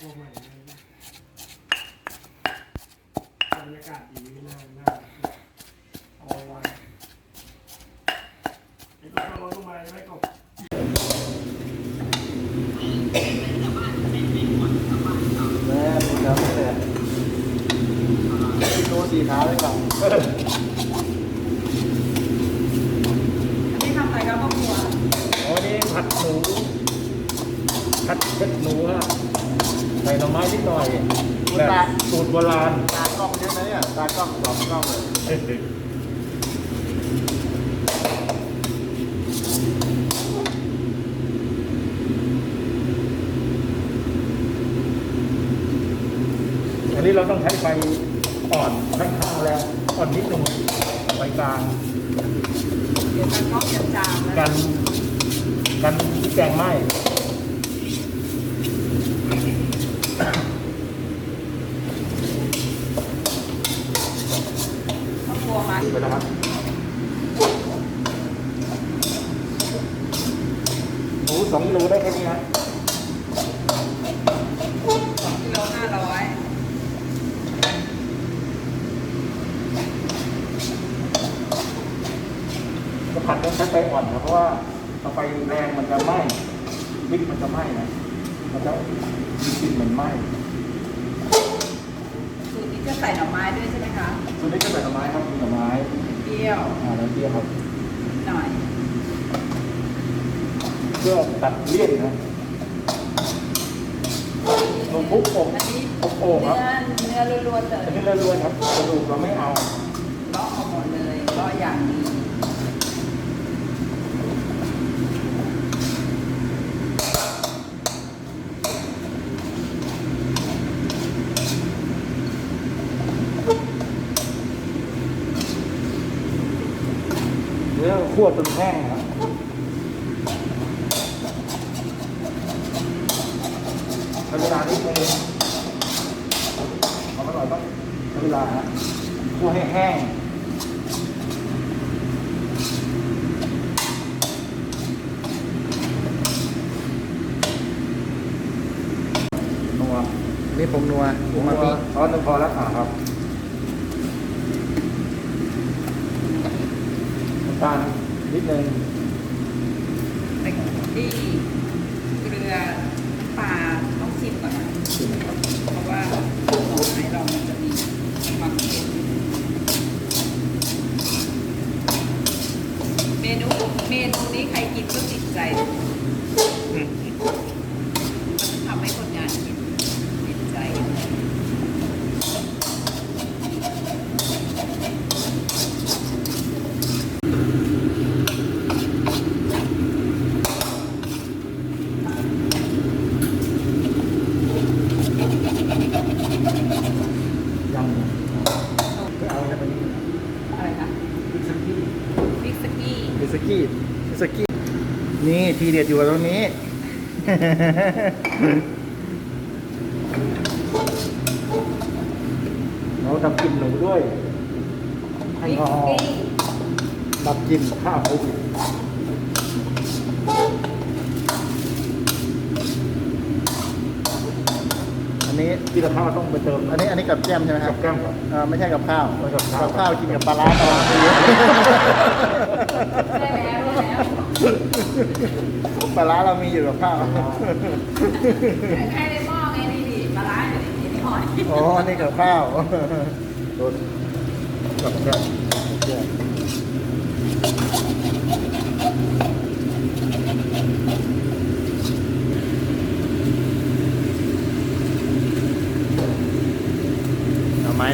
โอ้ใหม่เลยนะบรรยากาศดีน่าน่าเอาไว้ไอ้ตัวเราลงมาไม่กบแม่ดูแล้วไม่เลยโตสีขาเลยเปล่าอั น่อไม้นิดหน่อยแบบสูตรโบราณตากล้องใช่ไหมอะตากล้องสองกล้องเลยอันนี้เราต้องใช้ไฟอ่อนค่อนข้างแรงอ่อนนิดนึงไฟกลางเดี๋ยวจะกล้องจะจามแล้วกันกันแกงไหม้ พ่อครัวมา ไปแล้วครับหมูสองกิโลได้แค่นี้นะกิโลห้าร้อยก็ผัดต้องใช้ไฟอ่อนนะเพราะว่าถ้าไฟแรงมันจะไหม้พริกมันจะไหม้นะมันจะมีกลิ่นเหมือนไหม้สูตรนี้ จะใส่หน่อไม้ด้วยใช่ไหมคะส่วนนี้ก็ใส่หน่อไม้ครับมีหน่อไม้เปรี้ยวอ่าแล้วเตี้ยครับหน่อย เพื่อตัดเลี่ยนนะลงปุ๊บอบอันนี้อบโอ่งครับเนื้อเนื้อล้วนๆเลยอันนี้เลื่อนๆครับกระดูกเราไม่เอาเลาะเอาหมดเลยเลาะอย่างนี้ เนื้อคั่วจนแห้งครับใช้เวลานิดนึงเอามาหน่อยต้องใช้เวลาฮะคั่วให้แห้งนัวนี่ผมนัวผผมมมามามีมีช้อนหนึงพอแล้วอะครับ น้ำตาลนิดนึงใส่ที่เกลือปลาต้องชิมก่อนนะ ชิมครับะว่าหน่อไม้เรามันจะมีความเค็มเมนูเมนูนี้ใครกินก็ติดใจ มันทำให้คนงานกินติดใจ ยังไม่เอาอะไรไปนี่ อะไรคะ พริกสักที่ วิกสกี้ มิสกี้มิสกี้นี่ทีเด็ดอยู่ตรงนี้ เราทำกลิ่นหนูด้วยให้วิกหอสมกี้ดับกลิ่นข้าวโควิดอัน นี้ที่เราข้าวต้องไปเติมอันนี้อันนี้กับแก้มใช่ไหมคกัรับบแก้มครับ อ่าไม่ใช่กับข้าวไม่กับข้าว ข้าวกินกับปลาร้าตลอดเลยได้แล้วได้แล้วปลาร้าเรามีอยู่กับข้าวแค่ในหม้อไงนี่ดิปลาร้าอยู่ในนี้หอยอ๋ออันนี่กับข้าวโดนกับแก้ม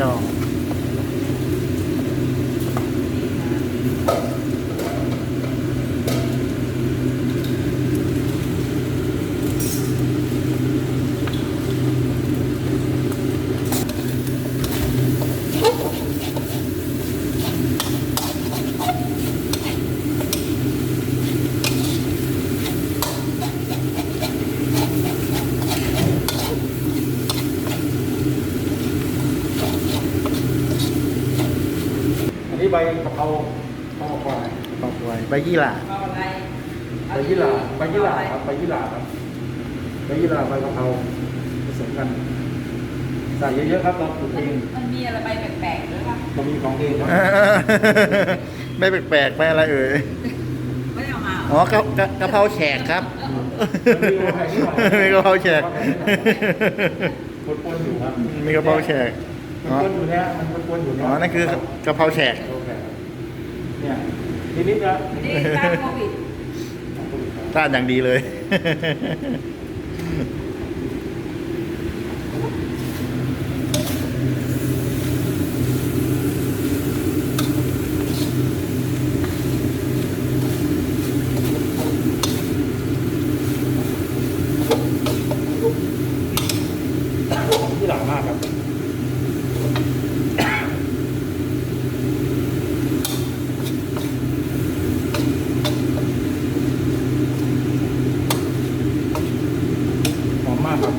หน่ นี้ใบกะเพราข้าวควายปอกไว้ใบยี่หร่าเอาอะไรใบยี่หร่าใบยี่หร่าครับใบยี่หร่าครับใบยี่หร่าใบกะเพราผสมกันใส่เยอะๆครับเราปลูกเองมันมีอะไรไปแปลกๆด้วยป่ะเรามีของเองครับไม่แปลกๆไม่อะไรเอ่ยไม่ได้เอามาอ๋อกะกะกะเพราแขกครับมีกะเพราแขกปนๆอยู่ครับมีกะเพราแขกมันอ๋อนอยู่เนี่ยมันปนๆอยู่เนี่ยอนั่นคือกะเพราแขก เนี่ยทีนี้นะนี่ต้านโควิด ต้านอย่างดีเลย ที่หลังมากครับ หอมมากครับ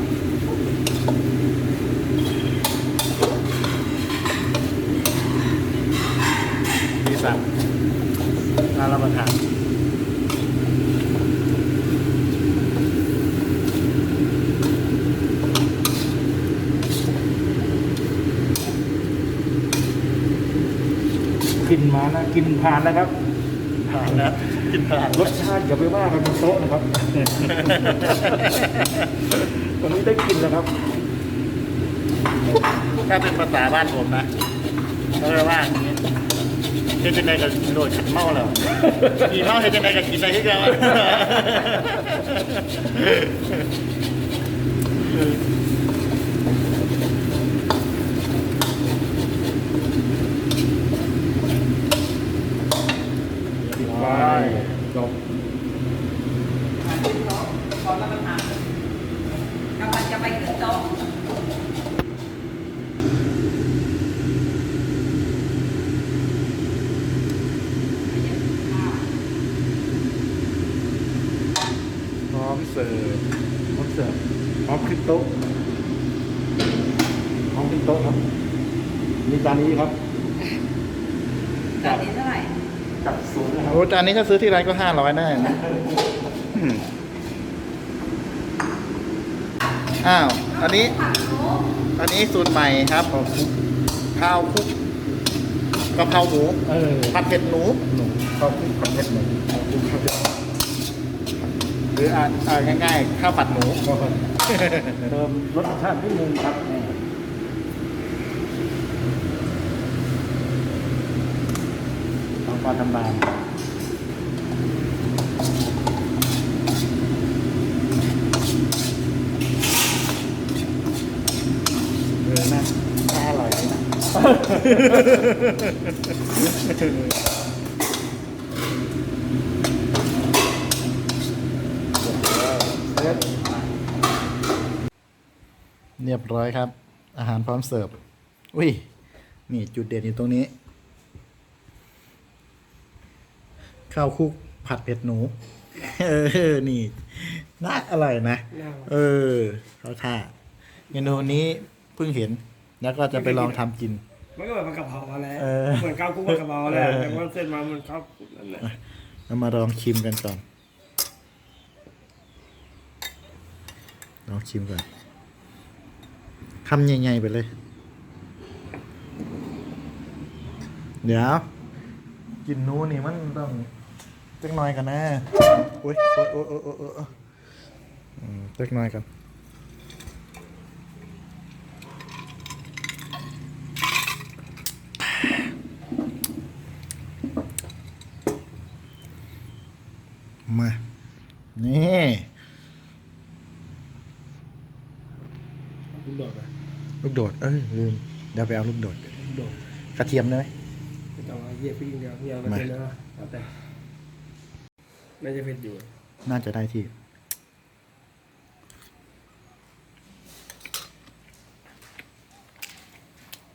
ดีสันน่ารับประทาน กิน มานะกินผ่านนะครับผ่านแล้วกินผ่านรสชาติอย่าไปว่ากันบนโต๊ะนะครับวันนี้ได้กินแล้วครับ ถ้าเป็นภาษาบ้านผมนะเขาจะว่าอย่างนี้เฮ็ดจังไดกับโดดขันเมาแล้วขี่เมาเฮ็ดจังไดกับกินอะไรที่เดียวปิดไฟจบ อันนี้เขาขอรับประทานกำลังจะไปขึ้นโต๊ะ พร้อม เสิร์ฟพร้อมเสิร์ฟพร้อมขึ้นโต๊ะพร้อมขึ้นโต๊ะครับมีจานนี้ครับจานนี้เท่าไหร่กับศูนย์นะครับโอ้จานนี้ถ้าซื้อที่ร้านก็ห้าร้อยแน่นะอืมอ้าว อันนี้ผักโน้อันนี้สูตรใหม่ครับข้าวคลุกกะเพราหมูเออผัดเผ็ดหนูหนูข้าวคลุกผัดเผ็ดหนูข้าวคลุกผัดเผ็ดห รืออ่าอ่าง่ายๆข้าวผัดหมูก็เติมรสชาตินิดนึงครับนี่ต้องปลาทำบานเออนะน่าอร่อยดีนะ เสร็จ เรียบร้อยครับ อาหารพร้อมเสิร์ฟอุ้ยนี่จุดเด่นอยู่ตรงนี้ ข้าวคลุกผัดเผ็ดหนู เออ นี่น่าอร่อยนะ เออเขาท่าเมนูนี้เพิ่งเห็น แล้วก็จะไปลองทำกิน มันก็เหมือนผัดกะเพรามาแล้วเออเหมือนข้าวคลุกผัดกะเพราแหละเออแต่ว่าเส้นมาเหมือนข้าวคลุกนั่นแหละเรามาลองชิมกันก่อน ลองชิมก่อนคำใหญ่ๆไปเลย เดี๋ยว กินนู้นี่มันต้องเล็กน้อยกันนะอุ้ยโอ้ยโอ้ยโอ้ยโอ้ยอืมเล็กน้อยกัน มา นี่ ลูกโดดไป ลู กโดด เอ้ยลืมเดี๋ยวไปเอาลูกโดดลูกโดดกระเทียมได้ไหมไม่ต้องเอาเยี่ยปิ้งเดียวเยี่ยมามาเป็นนะเอาแต่น่าจะเผ็ดอยู่น่าจะได้ที่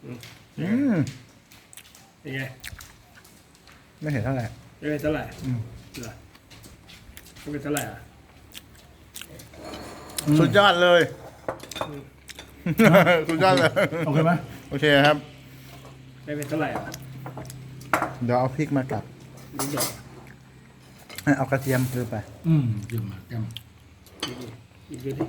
อืมเป็นไงไม่เห็นเท่าไหร่ไม่เป็นเท่าไหร่อืมเหรอไม่เป็นเท่าไหร่อะ สุดยอดเลย สุดยอดเลยโอเคไหมโอเคครับไม่เป็นเท่าไหร่อะเดี๋ยวเอาพริกมากัดลูกโดดเอากระเทียมคือไป อืมเยี่ยมมากเยี่ยมอีกอีกอีกดิ